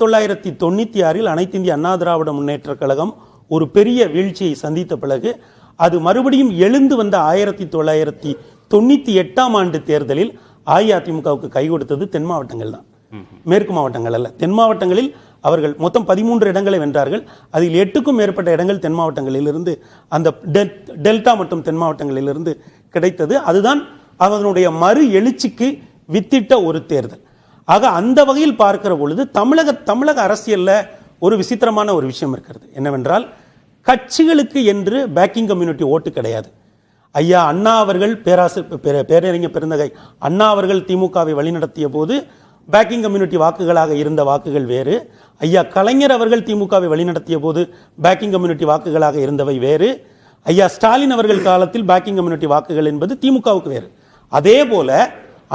தொள்ளாயிரத்தி தொண்ணூற்றி ஆறில் அனைத்து இந்திய அண்ணா திராவிட முன்னேற்ற கழகம் ஒரு பெரிய வீழ்ச்சியை சந்தித்த பிறகு அது மறுபடியும் எழுந்து வந்த ஆயிரத்தி தொள்ளாயிரத்தி தொண்ணூற்றி எட்டாம் ஆண்டு தேர்தலில் அஇஅதிமுகவுக்கு கை கொடுத்தது தென் மாவட்டங்கள் தான். மேற்கு மாவட்டங்கள் அல்ல. தென் மாவட்டங்களில் அவர்கள் மொத்தம் பதிமூன்று இடங்களை வென்றார்கள். அதில் எட்டுக்கும் மேற்பட்ட இடங்கள் தென் மாவட்டங்களிலிருந்து அந்த டெல்டா மற்றும் தென் மாவட்டங்களிலிருந்து கிடைத்தது. அதுதான் அவனுடைய மறு எழுச்சிக்கு வித்திட்ட ஒரு தேர்தல். ஆக அந்த வகையில் பார்க்கிற பொழுது தமிழக தமிழக அரசியலில் ஒரு விசித்திரமான ஒரு விஷயம் இருக்கிறது. என்னவென்றால் கட்சிகளுக்கு என்று பேக்கிங் கம்யூனிட்டி ஓட்டு கிடையாது. ஐயா அண்ணா அவர்கள் பேராசு பேரறிஞர் பெருந்தகை அண்ணா அவர்கள் திமுகவை வழிநடத்திய போது பேக்கிங் கம்யூனிட்டி வாக்குகளாக இருந்த வாக்குகள் வேறு. ஐயா கலைஞர் அவர்கள் திமுகவை வழிநடத்திய போது பேக்கிங் கம்யூனிட்டி வாக்குகளாக இருந்தவை வேறு. ஐயா ஸ்டாலின் அவர்கள் காலத்தில் பேக்கிங் கம்யூனிட்டி வாக்குகள் என்பது திமுகவுக்கு வேறு. அதே போல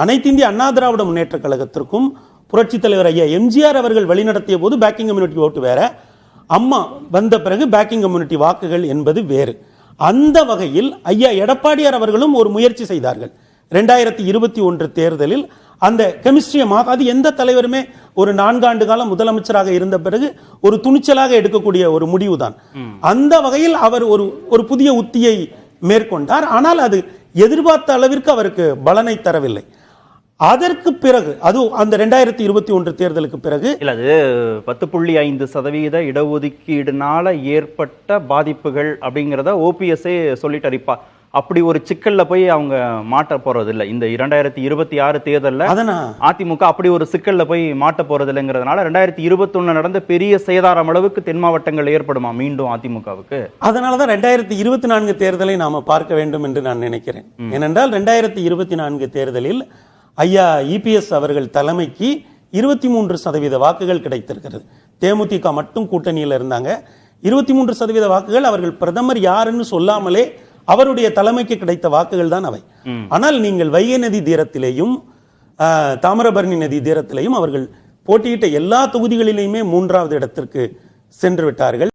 அனைத்து இந்திய அண்ணா திராவிட முன்னேற்ற கழகத்திற்கும் புரட்சித் தலைவர் ஐயா எம்ஜிஆர் அவர்கள் வழிநடத்திய போது பேக்கிங் கம்யூனிட்டி ஓட்டு வேற. அம்மா வந்த பிறகு பேக்கிங் கம்யூனிட்டி வாக்குகள் என்பது வேறு. அந்த வகையில் ஐயா எடப்பாடியார் அவர்களும் ஒரு முயற்சி செய்தார்கள். ரெண்டாயிரத்தி இருபத்தி ஒன்று தேர்தலில் அந்த கெமிஸ்ட்ரியை மா அது எந்த தலைவருமே ஒரு நான்காண்டு காலம் முதலமைச்சராக இருந்த பிறகு ஒரு துணிச்சலாக எடுக்கக்கூடிய ஒரு முடிவுதான். அந்த வகையில் அவர் ஒரு ஒரு புதிய உத்தியை மேற்கொண்டார். ஆனால் அது எதிர்பார்த்த அளவிற்கு அவருக்கு பலனை தரவில்லை. அதற்கு பிறகு அது அந்த ரெண்டாயிரத்தி இருபத்தி ஒன்று தேர்தலுக்கு பிறகு இல்ல அது பத்து புள்ளி ஐந்து சதவீத இடஒதுக்கீடுனால ஏற்பட்ட பாதிப்புகள் அப்படிங்கிறத ஓபிஎஸ்ஏ சொல்லிட்டாரு இப்ப அப்படி ஒரு சிக்கல்ல போய் அவங்க மாட்ட போறது இல்ல இந்த இரண்டாயிரத்தி இருபத்தி ஆறு தேர்தல்ல அதனா? அதிமுக அப்படி ஒரு சிக்கல்ல போய் மாட்ட போறது இல்லைங்கிறதுனால ரெண்டாயிரத்தி இருபத்தொன்னு நடந்த பெரிய சேதாரம் அளவுக்கு தென் மாவட்டங்கள் ஏற்படுமா மீண்டும் அதிமுகவுக்கு? அதனால தான் ரெண்டாயிரத்தி இருபத்தி நான்கு தேர்தலை நாம பார்க்க வேண்டும் என்று நான் நினைக்கிறேன். ஏனென்றால் ரெண்டாயிரத்தி இருபத்தி நான்கு தேர்தலில் ஐயா இபிஎஸ் அவர்கள் தலைமைக்கு இருபத்தி மூன்று சதவீத வாக்குகள் கிடைத்திருக்கிறது. தேமுதிக மட்டும் கூட்டணியில் இருந்தாங்க. இருபத்தி மூன்று சதவீத வாக்குகள் அவர்கள் பிரதமர் யாருன்னு சொல்லாமலே அவருடைய தலைமைக்கு கிடைத்த வாக்குகள் தான் அவை. ஆனால் நீங்கள் வைகை நதி தீரத்திலேயும் தாமிரபரணி நதி தீரத்திலேயும் அவர்கள் போட்டியிட்ட எல்லா தொகுதிகளிலேயுமே மூன்றாவது இடத்திற்கு சென்று விட்டார்கள்.